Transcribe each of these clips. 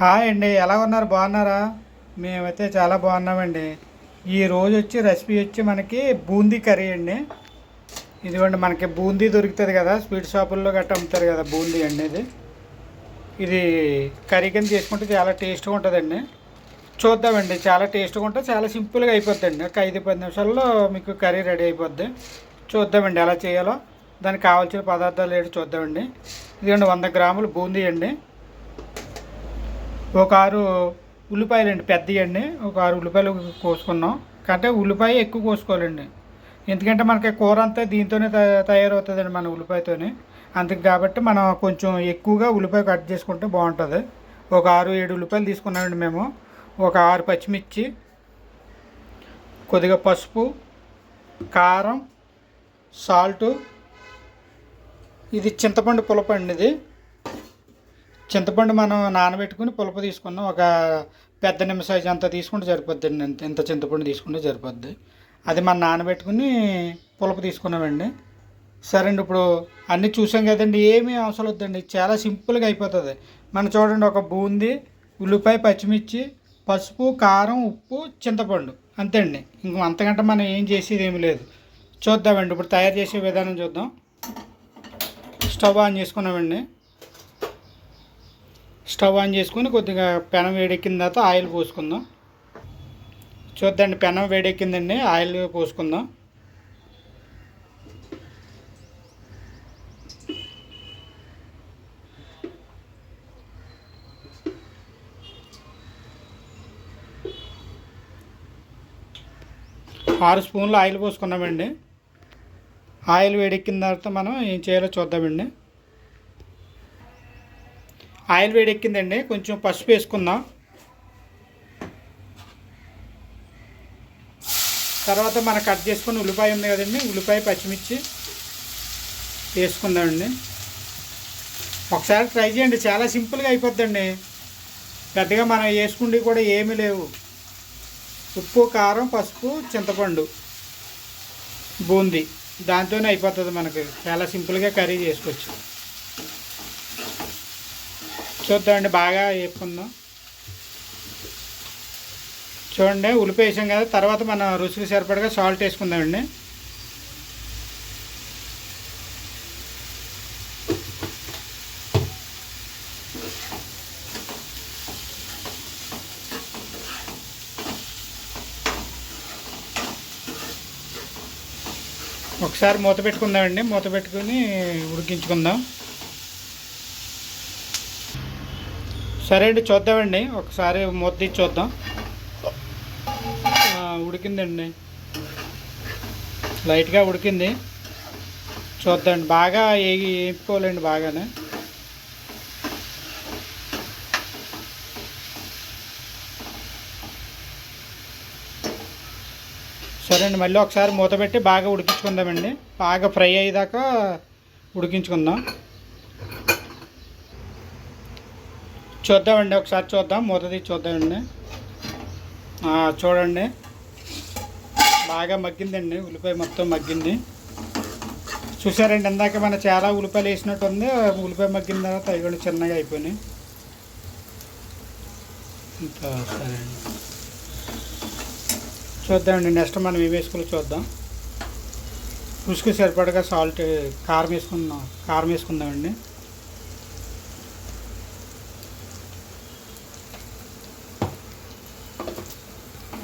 Hi అండి ఎలా ఉన్నారు? బాగున్నారా? మేమైతే చాలా బాగున్నామండి. ఈ రోజు వచ్చి రెసిపీ వచ్చి మనకి బూందీ కర్రీ అండి. ఇదిగోండి మనకి బూందీ దొరుకుతుంది కదా స్వీట్ షాపుల్లో గట్రా అమ్ముతారు కదా బూందీ అండి ఇది. ఇది కర్రీ కింద చేసుకుంటే చాలా టేస్ట్గా ఉంటుందండి. చూద్దామండి చాలా టేస్ట్గా ఉంటే చాలా సింపుల్గా అయిపోద్దండి. ఒక ఐదు పది నిమిషాల్లో మీకు కర్రీ రెడీ అయిపోద్ది. చూద్దామండి ఎలా చేయాలో. దానికి కావాల్సిన పదార్థాలు ఏంటి చూద్దామండి. ఇదిగోండి వంద గ్రాములు బూందీ అండి. ఒక ఆరు ఉల్లిపాయలు అండి ఒక ఆరు ఉల్లిపాయలు కోసుకున్నాం. అంటే ఉల్లిపాయ ఎక్కువ కోసుకోవాలండి. ఎందుకంటే మనకి కూర అంతా దీంతోనే తయారవుతుందండి మన ఉల్లిపాయతోనే. అందుకు కాబట్టి మనం కొంచెం ఎక్కువగా ఉల్లిపాయ కట్ చేసుకుంటే బాగుంటుంది. ఒక ఆరు ఏడు ఉల్లిపాయలు తీసుకున్నామండి మేము. ఒక ఆరు పచ్చిమిర్చి కొద్దిగా పసుపు కారం సాల్టు. ఇది చింతపండు పులపండి ఇది. చింతపండు మనం నానబెట్టుకుని పులుపు తీసుకున్నాం. ఒక పెద్ద నిమ్మ సైజు అంత తీసుకుంటే సరిపోద్ది. అండి ఇంత ఇంత చింతపండు తీసుకుంటే సరిపోద్ది. అది మనం నానబెట్టుకుని పులుపు తీసుకున్నామండి. సరే అండి ఇప్పుడు అన్నీ చూసాం కదండి ఏమీ అవసరం వద్దండి. చాలా సింపుల్గా అయిపోతుంది. మనం చూడండి ఒక బూందీ ఉల్లిపాయ పచ్చిమిర్చి పసుపు కారం ఉప్పు చింతపండు. అంతే అండి. ఇంక అంతకంటే మనం ఏం చేసేది ఏమి లేదు. చూద్దామండి ఇప్పుడు తయారు చేసే విధానం చూద్దాం. స్టవ్ ఆన్ చేసుకున్నామండి. స్టవ్ ఆన్ చేసుకుని కొద్దిగా పెనం వేడెక్కిన తర్వాత ఆయిల్ పోసుకుందాం. చూద్దండి పెనం వేడెక్కిందండి ఆయిల్ పోసుకుందాం. ఆరు స్పూన్లు ఆయిల్ పోసుకున్నామండి. ఆయిల్ వేడెక్కిన తర్వాత మనం ఏం చేయాలో చూద్దామండి. ఆయిల్ వేడెక్కిందండి కొంచెం పసుపు వేసుకుందాం. తర్వాత మనం కట్ చేసుకుని ఉల్లిపాయ ఉంది కదండి ఉల్లిపాయ పచ్చిమిర్చి వేసుకుందామండి. ఒకసారి ట్రై చేయండి చాలా సింపుల్గా అయిపోద్దండి. పెద్దగా మనం వేసుకుండి కూడా ఏమీ లేవు. ఉప్పు కారం పసుపు చింతపండు బూందీ. దాంతోనే అయిపోతుంది మనకి. చాలా సింపుల్గా కర్రీ చేసుకోవచ్చు. చూద్దామండి బాగా వేపుకుందాం. చూడండి ఉల్లిపాయ వేసాం కదా తర్వాత మనం రుచికి సరిపడగా సాల్ట్ వేసుకుందామండి ఒకసారి మూత పెట్టుకుందామండి మూత పెట్టుకుని ఉడికించుకుందాం. సరే అండి చూద్దామండి. ఒకసారి మూత తీసి చూద్దాం. ఉడికిందండి. లైట్గా ఉడికింది. చూద్దాండి బాగా ఏగి వేపుకోవాలండి బాగానే. సరే అండి మళ్ళీ ఒకసారి మూత పెట్టి బాగా ఉడికించుకుందామండి. బాగా ఫ్రై అయ్యేదాకా ఉడికించుకుందాం. చూద్దామండి ఒకసారి చూద్దాం. మూత చూద్దామండి. చూడండి. బాగా మగ్గిందండి. ఉల్లిపాయ మొత్తం మగ్గింది. చూసారండి ఇందాక మన చాలా ఉల్లిపాయలు వేసినట్టు ఉంది ఉల్లిపాయ మగ్గిన తర్వాత అవి కూడా చిన్నగా అయిపోయినాయి. ఇంకా సరే అండి చూద్దామండి నెక్స్ట్ మనం ఏం వేసుకోవాలో చూద్దాం. రుచికి సరిపడగా సాల్ట్ కారం వేసుకుందాం. కారం వేసుకుందామండి.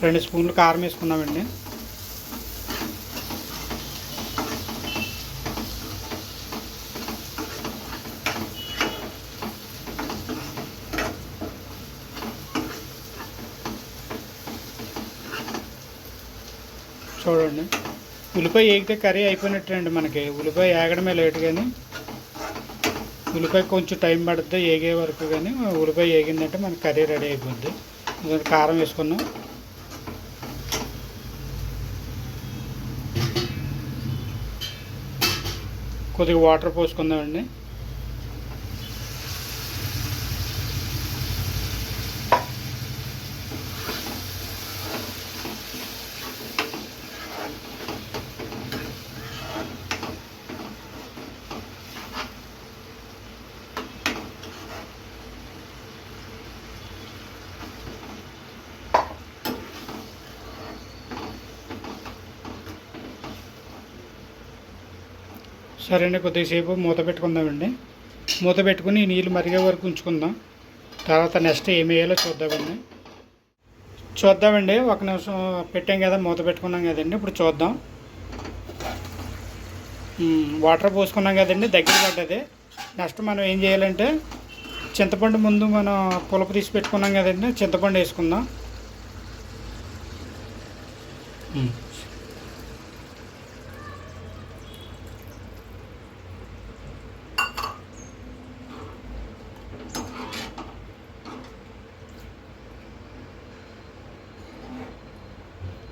రెండు స్పూన్లు కారం వేసుకున్నామండి చూడండి. ఉల్లిపాయ వేగితే కర్రీ అయిపోయినట్టండి మనకి. ఉల్లిపాయ ఏగడమే లేట్ కానీ ఉల్లిపాయ కొంచెం టైం పడుతుంది ఏగే వరకు కానీ ఉల్లిపాయ వేగిందంటే మనకి కర్రీ రెడీ అయిపోద్ది. కారం వేసుకున్నాం కొద్దిగా వాటర్ పోసుకుందామండి. సరే అండి కొద్దిసేపు మూత పెట్టుకుందామండి. మూత పెట్టుకుని ఈ నీళ్ళు మరిగే వరకు ఉంచుకుందాం. తర్వాత నెక్స్ట్ ఏమి వేయాలో చూద్దామండి. చూద్దామండి ఒక నిమిషం పెట్టాం కదా మూత పెట్టుకున్నాం కదండి ఇప్పుడు చూద్దాం. వాటర్ పోసుకున్నాం కదండి దగ్గర పడ్డది. నెక్స్ట్ మనం ఏం చేయాలంటే చింతపండు ముందు మనం పులుపు తీసి పెట్టుకున్నాం కదండి చింతపండు వేసుకుందాం.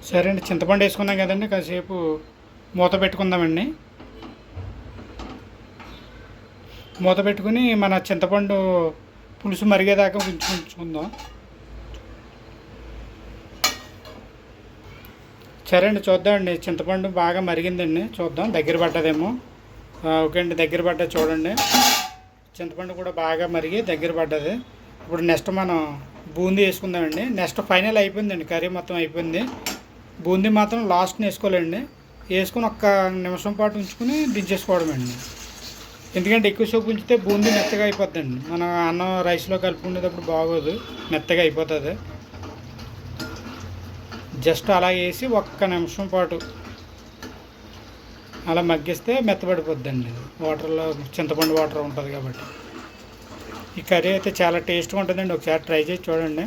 సరే అండి చింతపండు వేసుకున్నాం కదండి కాసేపు మూత పెట్టుకుందామండి. మూత పెట్టుకుని మన చింతపండు పులుసు మరిగేదాకా ఉంచు ఉంచుకుందాం. సరే అండి చూద్దామండి చింతపండు బాగా మరిగిందండి చూద్దాం దగ్గర పడ్డదేమో. ఓకే అండి దగ్గర పడ్డది చూడండి. చింతపండు కూడా బాగా మరిగి దగ్గర పడ్డది. ఇప్పుడు నెక్స్ట్ మనం బూందీ వేసుకుందామండి. నెక్స్ట్ ఫైనల్ అయిపోయిందండి కర్రీ మొత్తం అయిపోయింది. బూందీ మాత్రం లాస్ట్ని వేసుకోలేండి. వేసుకుని ఒక్క నిమిషం పాటు ఉంచుకుని దించేసుకోవడం అండి. ఎందుకంటే ఎక్కువసేపు ఉంచితే బూందీ మెత్తగా అయిపోద్దండి. మనం అన్నం రైస్లో కలుపుకునేటప్పుడు బాగోదు. మెత్తగా అయిపోతుంది. జస్ట్ అలా వేసి ఒక్క నిమిషం పాటు అలా మగ్గిస్తే మెత్తబడిపోద్దండి. వాటర్లో చింతపండు వాటర్ ఉంటుంది కాబట్టి. ఈ కర్రీ అయితే చాలా టేస్ట్గా ఉంటుందండి. ఒకసారి ట్రై చేసి చూడండి.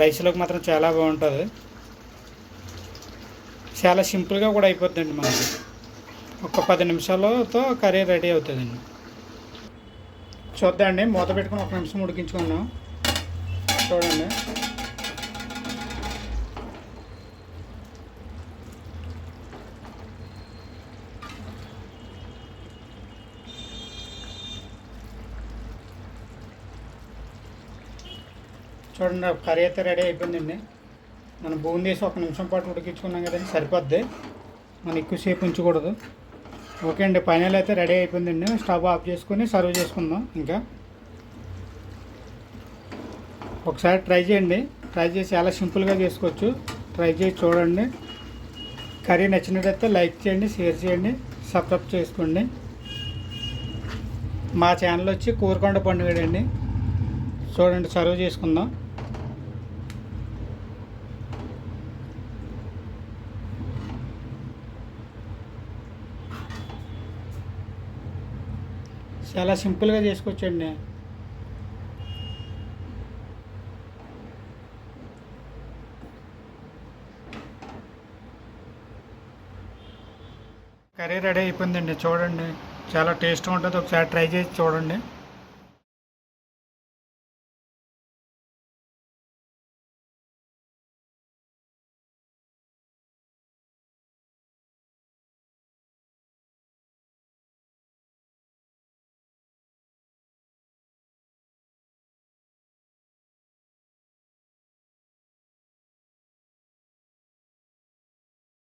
రైస్లోకి మాత్రం చాలా బాగుంటుంది. చాలా సింపుల్గా కూడా అయిపోతుందండి మనకి ఒక పది నిమిషాలతో కర్రీ రెడీ అవుతుందండి. చూద్దాండి మూత పెట్టుకుని ఒక నిమిషం ఉడికించుకున్నాం చూడండి. చూడండి కర్రీ అయితే రెడీ అయిపోయిందండి. మనం బూందీ వేసి ఒక నిమిషం పాటు ఉడికించుకున్నాం కదండి సరిపోద్ది. మనం ఎక్కువసేపు ఉంచకూడదు. ఓకే అండి ఫైనల్ అయితే రెడీ అయిపోయిందండి. స్టవ్ ఆఫ్ చేసుకుని సర్వ్ చేసుకుందాం ఇంకా. ఒకసారి ట్రై చేయండి. ట్రై చేసి చాలా సింపుల్గా చేసుకోవచ్చు. ట్రై చేసి చూడండి. కర్రీ నచ్చినట్టయితే లైక్ చేయండి షేర్ చేయండి సబ్స్క్రైబ్ చేసుకోండి. మా ఛానల్ వచ్చి కూరకొండ పండుగ అండి. చూడండి సర్వ్ చేసుకుందాం. చాలా సింపుల్గా చేసుకోవచ్చండి. కర్రీ రెడీ అయిపోయిందండి చూడండి. చాలా టేస్ట్గా ఉంటుంది ఒకసారి ట్రై చేసి చూడండి.